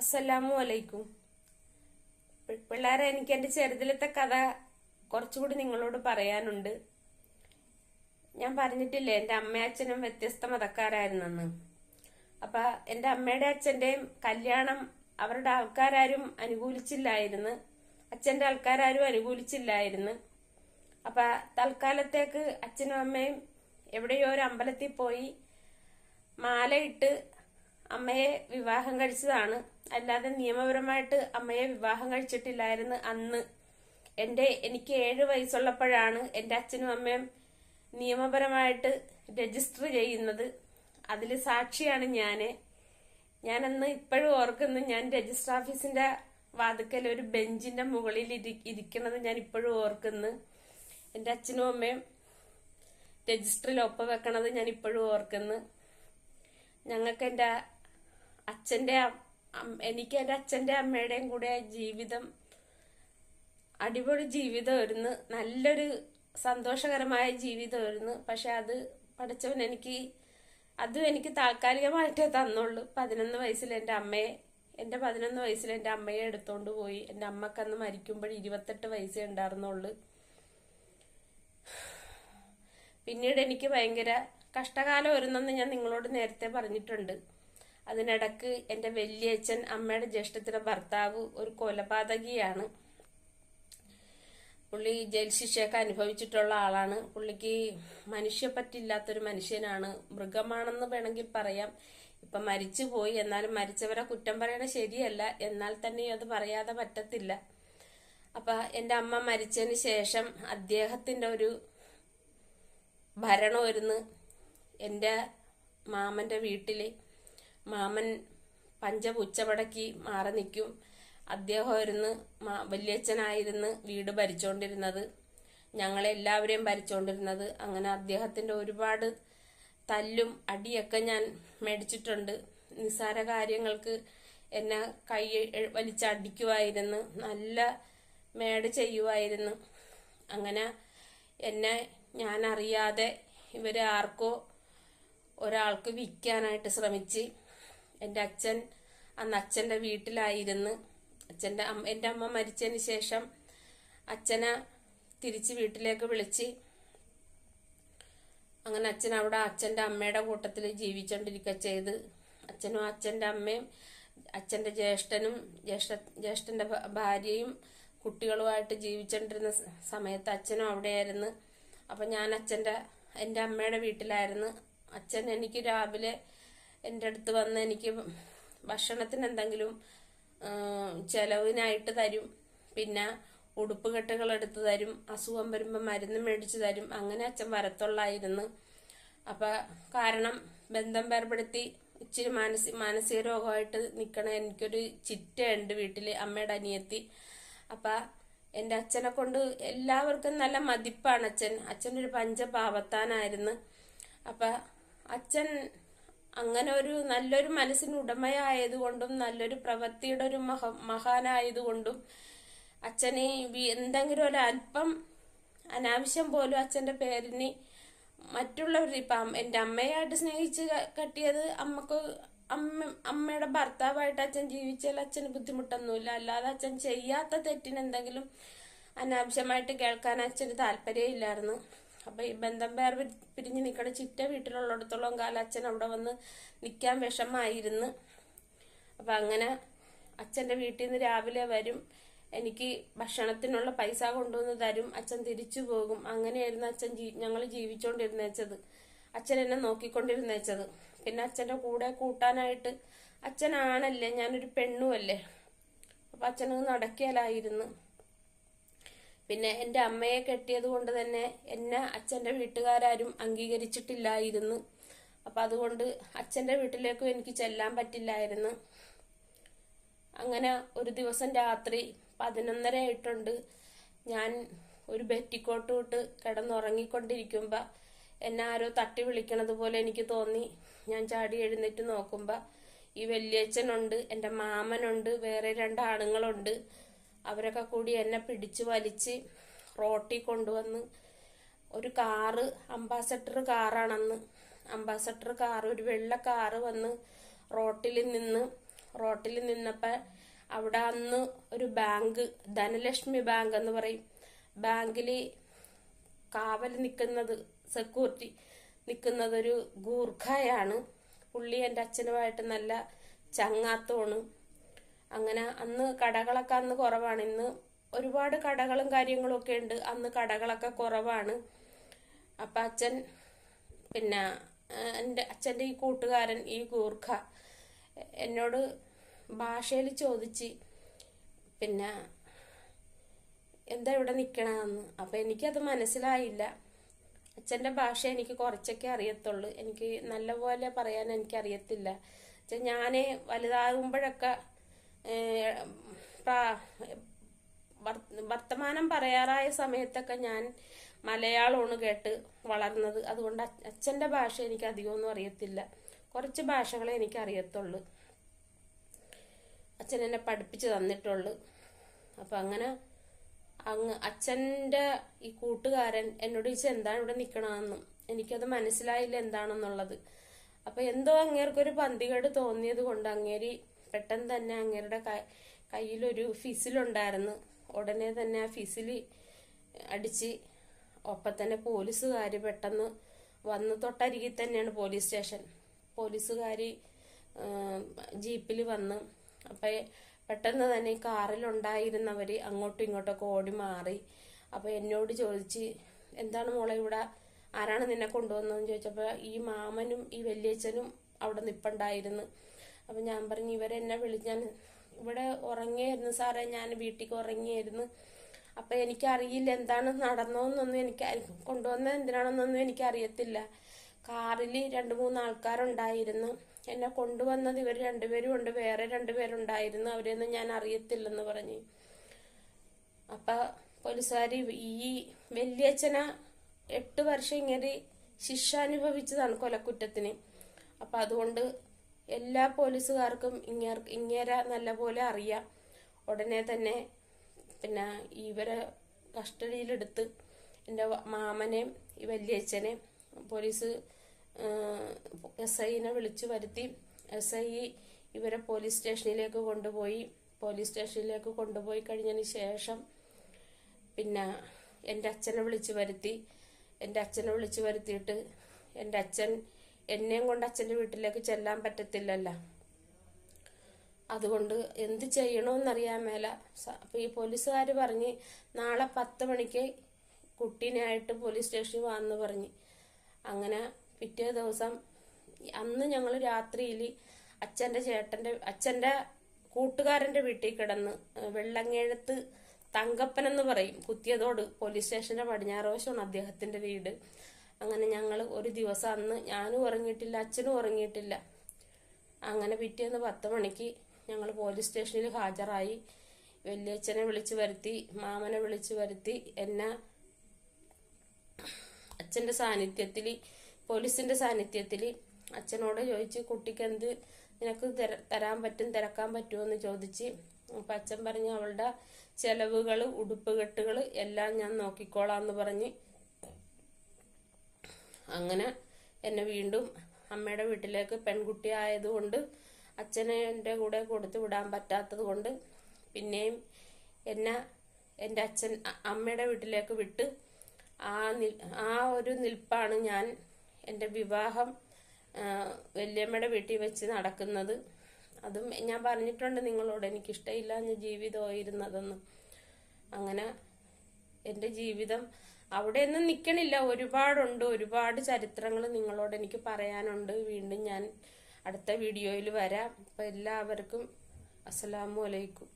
അസ്സലാമു അലൈക്കും. പിള്ളേരെ എനിക്ക് എന്റെ ചെറുതിലത്തെ കഥ കുറച്ചുകൂടി നിങ്ങളോട് പറയാനുണ്ട്. ഞാൻ പറഞ്ഞിട്ടില്ലേ എന്റെ അമ്മയച്ഛനും വ്യത്യസ്ത മതക്കാരായിരുന്നെന്ന്. അപ്പൊ എന്റെ അമ്മയുടെ അച്ഛന്റെയും കല്യാണം അവരുടെ ആൾക്കാരും അനുകൂലിച്ചില്ലായിരുന്നു. അച്ഛന്റെ ആൾക്കാരും അനുകൂലിച്ചില്ലായിരുന്നു. അപ്പൊ തൽക്കാലത്തേക്ക് അച്ഛനും അമ്മയും എവിടെയോ ഒരു അമ്പലത്തിൽ പോയി മാലയിട്ട് അമ്മയെ വിവാഹം കഴിച്ചതാണ്. അല്ലാതെ നിയമപരമായിട്ട് അമ്മയെ വിവാഹം കഴിച്ചിട്ടില്ലായിരുന്നു അന്ന്. എന്റെ എനിക്ക് ഏഴ് വയസ്സുള്ളപ്പോഴാണ് എന്റെ അച്ഛനും അമ്മയും നിയമപരമായിട്ട് രജിസ്റ്റർ ചെയ്യുന്നത്. അതിൽ സാക്ഷിയാണ് ഞാൻ ഞാനന്ന് ഇപ്പോഴും ഓർക്കുന്നു ഞാൻ രജിസ്റ്റർ ഓഫീസിന്റെ വാതുക്കൽ ഒരു ബെഞ്ചിന്റെ മുകളിൽ ഇരി- ഇരിക്കുന്നത് ഞാൻ ഇപ്പോഴും ഓർക്കുന്നു. എന്റെ അച്ഛനും അമ്മയും രജിസ്റ്ററിൽ ഒപ്പ് വെക്കണത് ഞാൻ ഇപ്പോഴും ഓർക്കുന്നു. ഞങ്ങൾക്ക് എന്റെ അച്ഛന്റെ അം- എനിക്ക് എന്റെ അച്ഛന്റെ അമ്മയുടെയും കൂടെ ജീവിതം അടിപൊളി ജീവിതമായിരുന്നു നല്ലൊരു സന്തോഷകരമായ ജീവിതമായിരുന്നു പക്ഷെ അത് പഠിച്ചവൻ എനിക്ക് അതും എനിക്ക് താൽക്കാലികമായിട്ടേ തന്നുള്ളൂ. പതിനൊന്ന് വയസ്സിൽ എന്റെ അമ്മയെ എന്റെ പതിനൊന്ന് വയസ്സിൽ എന്റെ അമ്മയെ എടുത്തോണ്ട് പോയി. എന്റെ അമ്മക്കന്ന് മരിക്കുമ്പോൾ ഇരുപത്തെട്ട് വയസ്സേ ഉണ്ടായിരുന്നുള്ളു. പിന്നീട് എനിക്ക് ഭയങ്കര കഷ്ടകാലം വരുന്നെന്ന് ഞാൻ നിങ്ങളോട് നേരത്തെ പറഞ്ഞിട്ടുണ്ട്. അതിനിടക്ക് എന്റെ വലിയച്ഛൻ അമ്മയുടെ ജ്യേഷ്ഠത്തിന്റെ ഭർത്താവ് ഒരു കൊലപാതകിയാണ്. പുള്ളി ജയിൽ ശിക്ഷയൊക്കെ അനുഭവിച്ചിട്ടുള്ള ആളാണ്. പുള്ളിക്ക് മനുഷ്യപ്പറ്റില്ലാത്തൊരു മനുഷ്യനാണ്. മൃഗമാണെന്ന് വേണമെങ്കിൽ പറയാം. ഇപ്പൊ മരിച്ചു പോയി. എന്നാലും മരിച്ചവരെ കുറ്റം പറയണ ശരിയല്ല. എന്നാൽ തന്നെയും അത് പറയാതെ പറ്റത്തില്ല. അപ്പൊ എന്റെ അമ്മ മരിച്ചതിന് ശേഷം അദ്ദേഹത്തിന്റെ ഒരു ഭരണമായിരുന്നു എന്റെ മാമന്റെ വീട്ടിൽ മാമൻ പഞ്ചപുച്ചപടക്കി മാറി നിൽക്കും. അദ്ദേഹമായിരുന്നു വല്യച്ഛനായിരുന്നു വീട് ഭരിച്ചുകൊണ്ടിരുന്നത് ഞങ്ങളെല്ലാവരെയും ഭരിച്ചുകൊണ്ടിരുന്നത് അങ്ങനെ അദ്ദേഹത്തിന്റെ ഒരുപാട് തല്ലും അടിയൊക്കെ ഞാൻ മേടിച്ചിട്ടുണ്ട്. നിസ്സാര കാര്യങ്ങൾക്ക് എന്നെ കൈ വലിച്ചടിക്കുമായിരുന്നു നല്ല മേട് ചെയ്യുമായിരുന്നു അങ്ങനെ എന്നെ ഞാൻ അറിയാതെ ഇവർ ആർക്കോ ഒരാൾക്ക് വിൽക്കാനായിട്ട് ശ്രമിച്ച് എന്റെ അച്ഛൻ അന്ന് അച്ഛന്റെ വീട്ടിലായിരുന്നു. അച്ഛന്റെ എന്റെ അമ്മ മരിച്ചതിന് ശേഷം അച്ഛനെ തിരിച്ച് വീട്ടിലേക്ക് വിളിച്ച് അങ്ങനെ അച്ഛൻ അവിടെ അച്ഛന്റെ അമ്മയുടെ കൂട്ടത്തിൽ ജീവിച്ചോണ്ടിരിക്കുക ചെയ്ത്. അച്ഛനും അച്ഛന്റെ അമ്മയും അച്ഛന്റെ ജ്യേഷ്ഠനും ജ്യേഷ്ഠ ജ്യേഷ്ഠന്റെ ഭാര്യയും കുട്ടികളുമായിട്ട് ജീവിച്ചോണ്ടിരുന്ന സ- സമയത്ത് അച്ഛനും അവിടെയായിരുന്നു. അപ്പം ഞാൻ അച്ഛന്റെ എന്റെ അമ്മയുടെ വീട്ടിലായിരുന്നു. അച്ഛൻ എനിക്ക് രാവിലെ എന്റെ അടുത്ത് വന്ന് എനിക്ക് ഭക്ഷണത്തിന് എന്തെങ്കിലും ചെലവിനായിട്ട് തരും. പിന്നെ ഉടുപ്പ് കെട്ടുകൾ എടുത്ത് തരും. അസുഖം വരുമ്പോൾ മരുന്ന് മേടിച്ചു തരും. അങ്ങനെ അച്ഛൻ വരത്തുള്ളായിരുന്നു. അപ്പൊ കാരണം ബന്ധം വേർപെടുത്തി ഇച്ചിരി മാനസിക മാനസിക രോഗമായിട്ട് നിൽക്കണ എനിക്കൊരു ചിറ്റയുണ്ട് വീട്ടിൽ അമ്മയുടെ അനിയത്തി. അപ്പൊ എന്റെ അച്ഛനെ കൊണ്ട് എല്ലാവർക്കും നല്ല മതിപ്പാണ് അച്ഛൻ. അച്ഛനൊരു പഞ്ചപാവത്താനായിരുന്നു. അപ്പൊ അച്ഛൻ അങ്ങനെ ഒരു നല്ലൊരു മനസ്സിന് ഉടമയായതുകൊണ്ടും നല്ലൊരു പ്രവൃത്തിയുടെ ഒരു മഹ മഹാനായതുകൊണ്ടും അച്ഛനെ എന്തെങ്കിലും ഒരു അല്പം അനാവശ്യം പോലും അച്ഛന്റെ പേരിന് മറ്റുള്ളവർ ഇപ്പം എന്റെ അമ്മയായിട്ട് സ്നേഹിച്ച് കട്ടിയത് അമ്മയ്ക്ക് അമ്മ അമ്മയുടെ ഭർത്താവായിട്ട് അച്ഛൻ ജീവിച്ചാൽ അച്ഛന് ബുദ്ധിമുട്ടൊന്നുമില്ല. അല്ലാതെ അച്ഛൻ ചെയ്യാത്ത തെറ്റിന് എന്തെങ്കിലും അനാവശ്യമായിട്ട് കേൾക്കാൻ അച്ഛന് താല്പര്യമില്ലായിരുന്നു. അപ്പൊ ഈ ബന്ധം പേർ പിരിഞ്ഞ് നിൽക്കണ ചിറ്റ വീട്ടിലുള്ളിടത്തോളം കാലം അച്ഛൻ അവിടെ വന്ന് നിൽക്കാൻ വിഷമായിരുന്നു. അപ്പൊ അങ്ങനെ അച്ഛന്റെ വീട്ടിൽ നിന്ന് രാവിലെ വരും. എനിക്ക് ഭക്ഷണത്തിനുള്ള പൈസ കൊണ്ടുവന്ന് തരും. അച്ഛൻ തിരിച്ചു പോകും. അങ്ങനെയായിരുന്നു അച്ഛൻ ഞങ്ങൾ ജീവിച്ചോണ്ടിരുന്നേച്ചത്. അച്ഛൻ എന്നെ നോക്കിക്കൊണ്ടിരുന്നേച്ചത്. പിന്നെ അച്ഛന്റെ കൂടെ കൂട്ടാനായിട്ട് അച്ഛനാണല്ലേ ഞാനൊരു പെണ്ണുമല്ലേ അപ്പൊ അച്ഛനത് നടക്കിയാലായിരുന്നു പിന്നെ എന്റെ അമ്മയെ കെട്ടിയത് കൊണ്ട് തന്നെ എന്നെ അച്ഛന്റെ വീട്ടുകാരും അംഗീകരിച്ചിട്ടില്ലായിരുന്നു. അപ്പം അതുകൊണ്ട് അച്ഛന്റെ വീട്ടിലേക്കും എനിക്ക് ചെല്ലാൻ പറ്റില്ലായിരുന്നു. അങ്ങനെ ഒരു ദിവസം രാത്രി പതിനൊന്നര ആയിട്ടുണ്ട്. ഞാൻ ഒരു ബെറ്റിക്കോട്ട് വിട്ട് കിടന്നുറങ്ങിക്കൊണ്ടിരിക്കുമ്പോൾ എന്നെ ആരോ തട്ടി വിളിക്കണത് പോലെ എനിക്ക് തോന്നി. ഞാൻ ചാടി എഴുന്നേറ്റ് നോക്കുമ്പോൾ ഈ വല്യച്ഛനുണ്ട് എന്റെ മാമനുണ്ട് വേറെ രണ്ട് ആണുങ്ങളുണ്ട്. അവരൊക്കെ കൂടി എന്നെ പിടിച്ചു വലിച്ച് റോട്ടിൽ കൊണ്ടുവന്ന് ഒരു കാറ് അംബാസഡർ കാറാണെന്ന്. അംബാസഡർ കാർ ഒരു വെള്ള കാറ് വന്ന് റോട്ടിൽ നിന്ന് റോട്ടിൽ നിന്നപ്പോൾ അവിടെ അന്ന് ഒരു ബാങ്ക് ധനലക്ഷ്മി ബാങ്ക് എന്ന് പറയും. ബാങ്കിൽ കാവൽ നിൽക്കുന്നത് സെക്യൂരിറ്റി നിൽക്കുന്നത് ഒരു ഗൂർഖയാണ്. പുള്ളി എന്റെ അച്ഛനുമായിട്ട് നല്ല ചങ്ങാത്തമാണ്. അങ്ങനെ അന്ന് കടകളൊക്കെ അന്ന് കുറവാണ്. ഇന്ന് ഒരുപാട് കടകളും കാര്യങ്ങളും ഒക്കെ ഉണ്ട്. അന്ന് കടകളൊക്കെ കുറവാണ്. അപ്പം അച്ഛൻ പിന്നെ എന്റെ അച്ഛന്റെ ഈ കൂട്ടുകാരൻ ഈ ഗൂർഖ എന്നോട് ഭാഷയിൽ ചോദിച്ച് പിന്നെ എന്താ ഇവിടെ നിൽക്കണമെന്ന് അപ്പം എനിക്കത് മനസ്സിലായില്ല. അച്ഛന്റെ ഭാഷ എനിക്ക് കുറച്ചൊക്കെ അറിയത്തുള്ളൂ. എനിക്ക് നല്ലപോലെ പറയാൻ എനിക്കറിയത്തില്ല. ഞാൻ വലുതാകുമ്പോഴൊക്കെ വർത്തമാനം പറയാറായ സമയത്തൊക്കെ ഞാൻ മലയാളമാണ് കേട്ട് വളർന്നത്. അതുകൊണ്ട് അച്ഛ- അച്ഛന്റെ ഭാഷ എനിക്ക് അധികമൊന്നും അറിയത്തില്ല. കുറച്ച് ഭാഷകളെ എനിക്ക് അറിയത്തുള്ളൂ. അച്ഛൻ എന്നെ പഠിപ്പിച്ച് തന്നിട്ടുള്ളു. അപ്പം അങ്ങനെ അങ്ങ് അച്ഛന്റെ ഈ കൂട്ടുകാരൻ എന്നോട് ചോദിച്ചു എന്താണ് ഇവിടെ നിൽക്കണമെന്നും എനിക്കത് മനസ്സിലായില്ല എന്താണെന്നുള്ളത്. അപ്പം എന്തോ അങ്ങേർക്കൊരു പന്തികേട് തോന്നിയത് കൊണ്ട് അങ്ങേരി പെട്ടെന്ന് തന്നെ അങ്ങേരുടെ കയ്യിലൊരു ഫിസിലുണ്ടായിരുന്നു. ഉടനെ തന്നെ ആ ഫിസിൽ അടിച്ച് ഒപ്പം തന്നെ പോലീസുകാർ പെട്ടെന്ന് വന്ന് തൊട്ടരികിൽ തന്നെയാണ് പോലീസ് സ്റ്റേഷൻ. പോലീസുകാർ ജീപ്പിൽ വന്ന് അപ്പം പെട്ടെന്ന് തന്നെ കാറിലുണ്ടായിരുന്നവർ അങ്ങോട്ടും ഇങ്ങോട്ടൊക്കെ ഓടി മാറി. അപ്പം എന്നോട് ചോദിച്ച് എന്താണ് മോളെ ഇവിടെ? ആരാണ് നിന്നെ കൊണ്ടുവന്നതെന്ന് ചോദിച്ചപ്പോൾ ഈ മാമനും ഈ വല്യച്ഛനും അവിടെ നിപ്പുണ്ടായിരുന്നു. അപ്പം ഞാൻ പറഞ്ഞു ഇവരെന്നെ വിളി ഞാൻ ഇവിടെ ഉറങ്ങിയായിരുന്നു സാറേ ഞാൻ വീട്ടിലേക്ക് ഉറങ്ങിയായിരുന്നു. അപ്പം എനിക്കറിയില്ല എന്താണ് നടന്നതെന്നൊന്നും എനിക്ക് കൊണ്ടുവന്നത് എന്തിനാണെന്നൊന്നും എനിക്കറിയത്തില്ല. കാറിൽ രണ്ട് മൂന്ന് ആൾക്കാരുണ്ടായിരുന്നു. എന്നെ കൊണ്ടുവന്നത് ഇവർ രണ്ടുപേരും ഉണ്ട് വേറെ രണ്ടുപേരുണ്ടായിരുന്നു. അവരെയൊന്നും ഞാൻ അറിയത്തില്ലെന്ന് പറഞ്ഞു. അപ്പം പോലീസുകാർ ഈ വല്യച്ഛന എട്ട് വർഷം ഇങ്ങനെ ശിക്ഷ അനുഭവിച്ചതാണ് കൊലക്കുറ്റത്തിന്. അപ്പൊ അതുകൊണ്ട് എല്ലാ പോലീസുകാർക്കും ഇങ്ങേർ ഇങ്ങേരെ നല്ലപോലെ അറിയാം. ഉടനെ തന്നെ പിന്നെ ഇവരെ കസ്റ്റഡിയിലെടുത്ത് എന്റെ മാമനെയും ഈ വല്യച്ഛനെയും പോലീസ് എസ് ഐനെ വിളിച്ചു വരുത്തി. എസ് ഐ ഇവരെ പോലീസ് സ്റ്റേഷനിലേക്ക് കൊണ്ടുപോയി. പോലീസ് സ്റ്റേഷനിലേക്ക് കൊണ്ടുപോയി കഴിഞ്ഞതിന് ശേഷം പിന്നെ എന്റെ അച്ഛനെ വിളിച്ചു വരുത്തി. എന്റെ അച്ഛനെ വിളിച്ചു വരുത്തിയിട്ട് എന്റെ അച്ഛൻ എന്നെയും കൊണ്ട് അച്ഛന്റെ വീട്ടിലേക്ക് ചെല്ലാൻ പറ്റത്തില്ലല്ലോ. അതുകൊണ്ട് എന്ത് ചെയ്യണമെന്നറിയാൻ മേല. അപ്പൊ ഈ പോലീസുകാർ പറഞ്ഞ് നാളെ പത്ത് മണിക്ക് കുട്ടീനായിട്ട് പോലീസ് സ്റ്റേഷനിൽ വാന്ന് പറഞ്ഞ്. അങ്ങനെ പിറ്റേ ദിവസം അന്ന് ഞങ്ങൾ രാത്രിയിൽ അച്ഛന്റെ ചേട്ടന്റെ അച്ഛന്റെ കൂട്ടുകാരന്റെ വീട്ടിൽ കിടന്ന് വെള്ളങ്ങേഴത്ത് തങ്കപ്പൻ എന്ന് പറയും കുത്തിയതോട് പോലീസ് സ്റ്റേഷന്റെ പടിഞ്ഞാറോശമാണ് അദ്ദേഹത്തിന്റെ വീട്. അങ്ങനെ ഞങ്ങൾ ഒരു ദിവസം അന്ന് ഞാനും ഉറങ്ങിയിട്ടില്ല അച്ഛനും ഉറങ്ങിയിട്ടില്ല. അങ്ങനെ പിറ്റേന്ന് പത്ത് മണിക്ക് ഞങ്ങൾ പോലീസ് സ്റ്റേഷനിൽ ഹാജരായി. വല്യച്ഛനെ വിളിച്ചു വരുത്തി മാമനെ വിളിച്ചു വരുത്തി. എന്നെ അച്ഛന്റെ സാന്നിധ്യത്തിൽ പോലീസിന്റെ സാന്നിധ്യത്തിൽ അച്ഛനോട് ചോദിച്ച് കുട്ടിക്ക് എന്ത്? നിനക്ക് തര- തരാൻ പറ്റും തിരക്കാൻ പറ്റുമെന്ന് ചോദിച്ച് അപ്പം അച്ഛൻ പറഞ്ഞു അവളുടെ ചെലവുകൾ ഉടുപ്പുകെട്ടുകൾ എല്ലാം ഞാൻ നോക്കിക്കോളാം എന്ന് പറഞ്ഞ് അങ്ങനെ എന്നെ വീണ്ടും അമ്മയുടെ വീട്ടിലേക്ക് പെൺകുട്ടി ആയതുകൊണ്ട് അച്ഛനെ എന്റെ കൂടെ കൊടുത്തു വിടാൻ പറ്റാത്തത് കൊണ്ട് പിന്നെയും എന്നെ എന്റെ അച്ഛൻ അമ്മയുടെ വീട്ടിലേക്ക് വിട്ട് ആ ആ ഒരു നിൽപ്പാണ് ഞാൻ എന്റെ വിവാഹം വല്യമ്മയുടെ വീട്ടിൽ വെച്ച് നടക്കുന്നത്. അതും ഞാൻ പറഞ്ഞിട്ടുണ്ട് നിങ്ങളോട് എനിക്കിഷ്ടമില്ല ഞാൻ ജീവിതമായിരുന്നതെന്ന് അങ്ങനെ എന്റെ ജീവിതം അവിടെയൊന്നും നിൽക്കണില്ല ഒരുപാടുണ്ട്. ഒരുപാട് ചരിത്രങ്ങൾ നിങ്ങളോട് എനിക്ക് പറയാനുണ്ട്. വീണ്ടും ഞാൻ അടുത്ത വീഡിയോയിൽ വരാം. അപ്പം എല്ലാവർക്കും അസ്സലാമു അലൈക്കും.